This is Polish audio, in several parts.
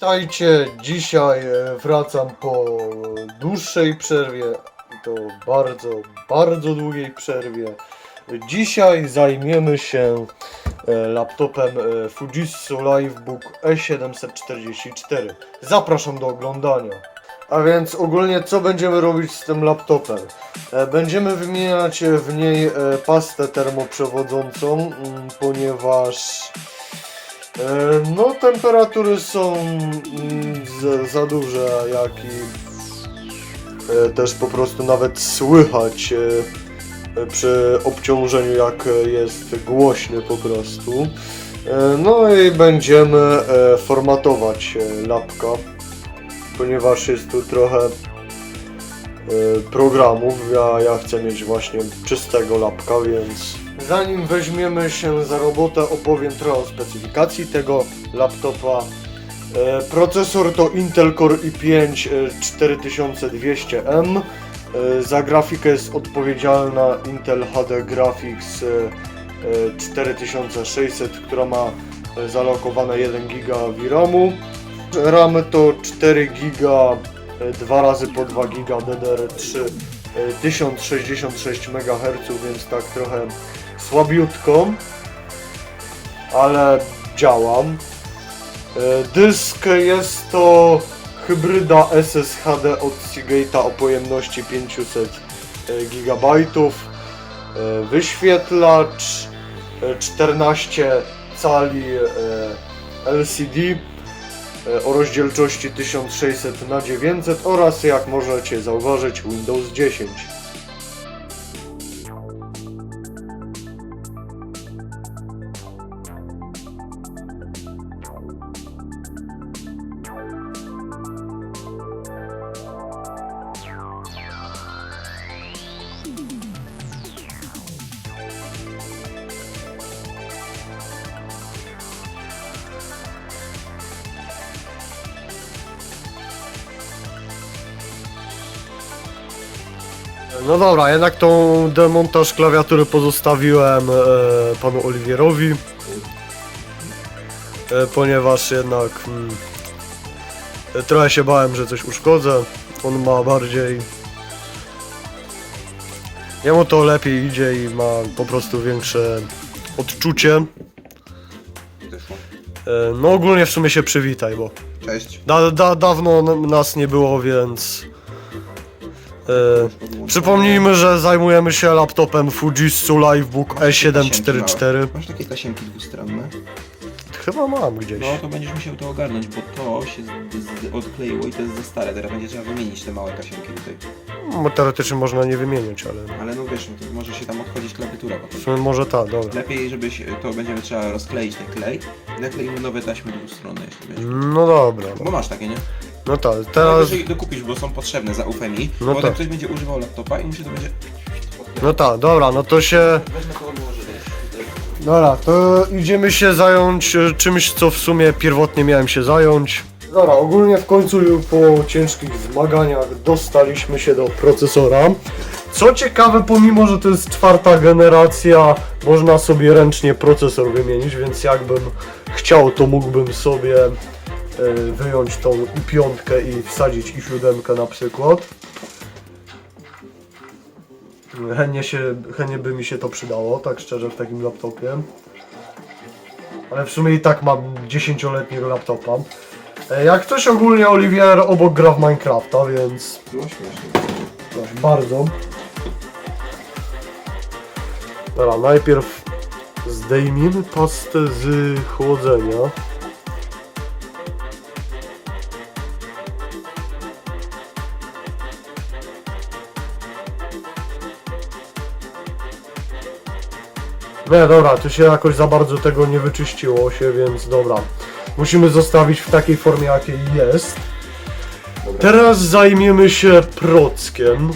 Witajcie, dzisiaj e, wracam po dłuższej przerwie to bardzo, bardzo długiej przerwie. Dzisiaj zajmiemy się e, laptopem e, Fujitsu Livebook E E744. Zapraszam do oglądania. A więc ogólnie co będziemy robić z tym laptopem? E, Będziemy wymieniać e, w niej e, pastę termoprzewodzącą, mm, ponieważ E, No, temperatury są mm, za, duże, jak i e, też po prostu nawet słychać e, e, przy obciążeniu, jak e, jest głośny po prostu. E, No i będziemy e, formatować e, lapka, ponieważ jest tu trochę e, programów. Ja, ja chcę mieć właśnie czystego lapka, więc zanim weźmiemy się za robotę, opowiem trochę o specyfikacji tego laptopa. E, procesor to Intel Core i5 e, 4200M. E, za grafikę jest odpowiedzialna Intel HD Graphics e, e, 4600, która ma e, zalokowane 1 GB VRAMu. RAM to 4 GB 2 razy po 2 GB DDR3 e, 1066 MHz, więc tak trochę słabiutko, ale działam. E, Dysk jest to hybryda SSHD od Seagate'a o pojemności 500 GB. Wyświetlacz e, 14 cali e, LCD e, o rozdzielczości 1600 na 900 oraz jak możecie zauważyć Windows 10. No dobra, jednak tą demontaż klawiatury pozostawiłem e, panu Oliwierowi. E, ponieważ jednak mm, trochę się bałem, że coś uszkodzę. On ma bardziej. Jemu to lepiej idzie i ma po prostu większe odczucie. E, no ogólnie w sumie się przywitaj, bo Cześć. da, da, dawno n- nas nie było, więc. E, Przypomnijmy, że zajmujemy się laptopem Fujitsu Livebook E E744. Masz takie tasiemki dwustronne? Chyba mam gdzieś. No to będziesz musiał to ogarnąć, bo to się z, z, odkleiło i to jest za stare. Teraz będzie trzeba wymienić te małe tasiemki tutaj. No, teoretycznie można nie wymienić, ale. Ale no wiesz, no to może się tam odchodzić klawiatura potem. W sumie może tak, dobra. Lepiej, żebyś to będziemy trzeba rozkleić ten klej. Nakleimy nowe taśmy dwustronne, jeśli wiesz. No dobra. Bo masz takie, nie? No tak, Teraz... Jeżeli dokupisz, bo są potrzebne, zaufaj mi. No No potem tak. ktoś będzie używał laptopa i mu się to będzie... No tak, dobra, no to się. Wezmę to odłożę tutaj. Dobra, to idziemy się zająć e, czymś, co w sumie pierwotnie miałem się zająć. Dobra, ogólnie w końcu po ciężkich zmaganiach dostaliśmy się do procesora. Co ciekawe, pomimo, że to jest czwarta generacja, można sobie ręcznie procesor wymienić, więc jakbym chciał, to mógłbym sobie wyjąć tą i5 i wsadzić i7 na przykład. Chętnie, się, chętnie by mi się to przydało, tak szczerze, w takim laptopie. Ale w sumie i tak mam 10-letniego laptopa. E, Jak ktoś ogólnie Oliwier obok gra w Minecrafta, więc śmiesznie. proszę bardzo. Dobra, najpierw zdejmijmy pastę z chłodzenia. Nie, dobra, tu się jakoś za bardzo tego nie wyczyściło się, więc dobra. Musimy zostawić w takiej formie, jakiej jest. Teraz zajmiemy się prockiem.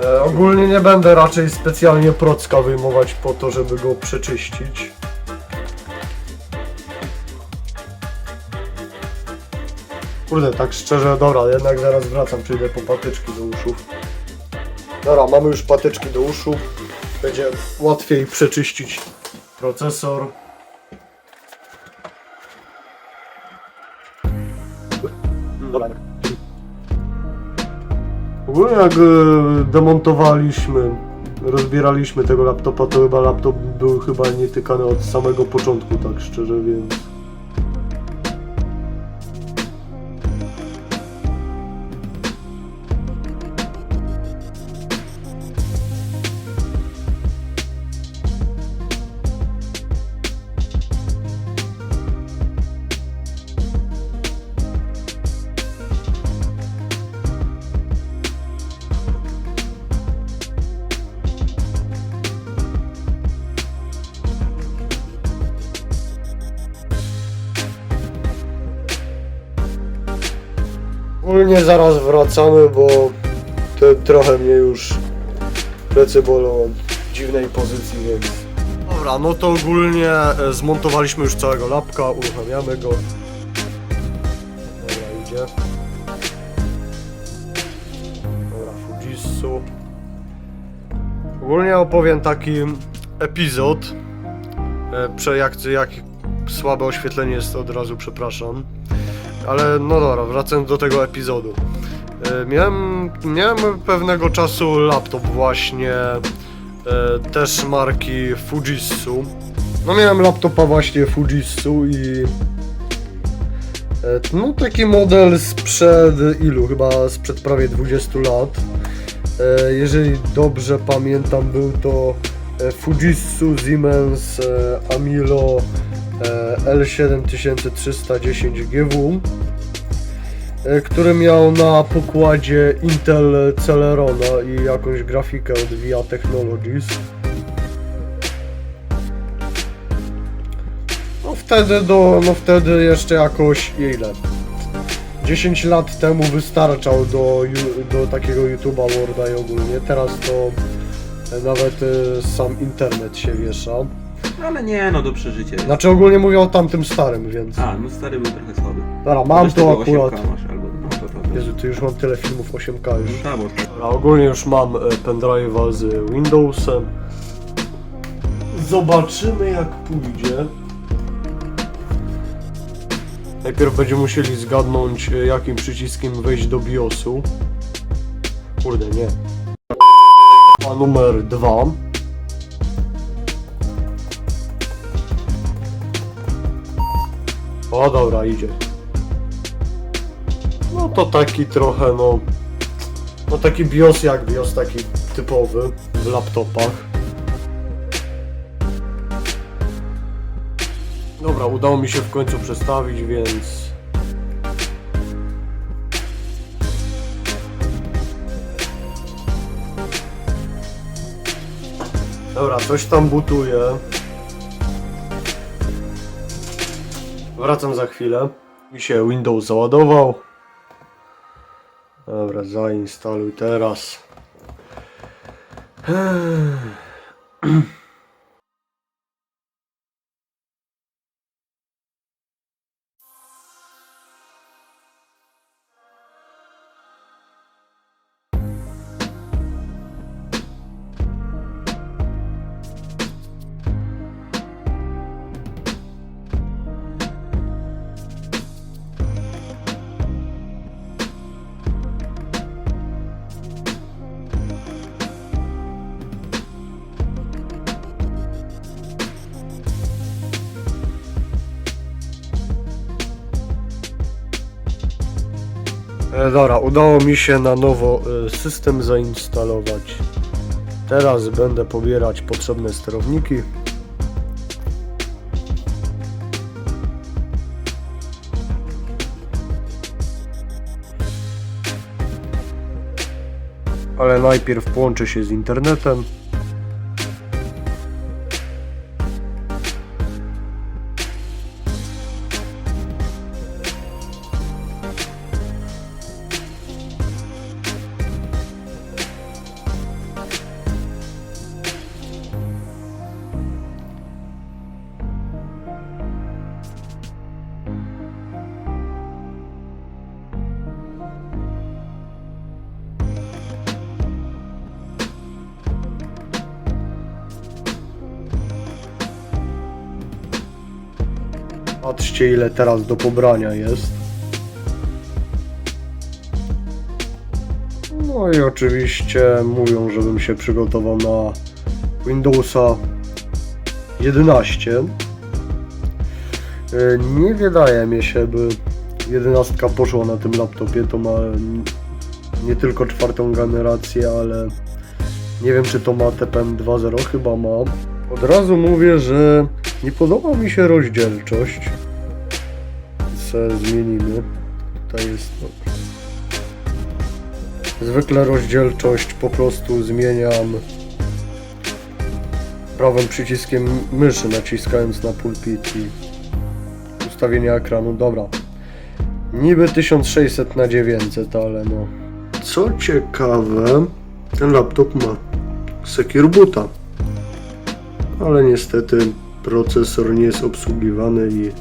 E, ogólnie nie będę raczej specjalnie procka wyjmować po to, żeby go przeczyścić. Kurde, tak szczerze, dobra, jednak zaraz wracam, przyjdę po patyczki do uszów. Dobra, mamy już patyczki do uszu. Będzie łatwiej przeczyścić procesor. Dobra. Jak e, demontowaliśmy, rozbieraliśmy tego laptopa, to chyba laptop był chyba nietykany od samego początku, tak szczerze, więc... Ogólnie zaraz wracamy, bo to trochę mnie już plecy bolą od dziwnej pozycji, więc... Dobra, no to ogólnie e, zmontowaliśmy już całego lapka, uruchamiamy go. Dobra, idzie. Dobra, Fujitsu. Ogólnie opowiem taki epizod. E, jak, jak słabe oświetlenie jest, od razu przepraszam. Ale no dobra, wracając do tego epizodu. E, Miałem, miałem pewnego czasu laptop właśnie e, też marki Fujitsu. No miałem laptopa właśnie Fujitsu i e, no taki model sprzed ilu? Chyba sprzed prawie 20 lat. Jeżeli dobrze pamiętam był to Fujitsu Siemens e, Amilo e, L7310 GW e, który miał na pokładzie Intel Celerona i jakąś grafikę od VIA Technologies. No wtedy do, no wtedy jeszcze jakoś ile? 10 lat temu wystarczał do, do takiego YouTube'a Worda i ogólnie, teraz to e, nawet e, sam internet się wiesza. Ale nie, no do przeżycia. jest. Znaczy ogólnie mówię o tamtym starym, więc... A, no stary był trochę słaby. Dobra, mam Chociaż to tego akurat. 8K masz, albo no to prawda. Jezu, tu już mam tyle filmów 8K już. No tak, bo Dobra, ogólnie już mam e, pendrive'a z Windowsem. Zobaczymy jak pójdzie. Najpierw będziemy musieli zgadnąć e, jakim przyciskiem wejść do BIOSu. Kurde, nie. Numer dwa. O, dobra, idzie. No to taki trochę, no... No taki BIOS jak BIOS, taki typowy w laptopach. Dobra, udało mi się w końcu przestawić, więc... Dobra, coś tam butuje. Wracam za chwilę. Mi się Windows załadował. Dobra, zainstaluj teraz. E, dobra, udało mi się na nowo e, system zainstalować. Teraz będę pobierać potrzebne sterowniki. Ale najpierw połączę się z internetem. Patrzcie ile teraz do pobrania jest. No i oczywiście mówią, żebym się przygotował na Windowsa 11. E, nie wydaje mi się, by 11 poszła na tym laptopie. To ma nie tylko czwartą generację, ale nie wiem czy to ma TPM 2.0, chyba ma. Od razu mówię, że nie podoba mi się rozdzielczość. Zmienimy. Tutaj jest. no. Zwykle rozdzielczość po prostu zmieniam prawym przyciskiem myszy, naciskając na pulpit i ustawienie ekranu. Dobra. Niby 1600 na 900, ale no. Co ciekawe, ten laptop ma Secure Boota. Ale niestety procesor nie jest obsługiwany i y,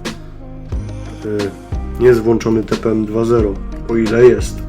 nie jest włączony TPM 2.0, o ile jest.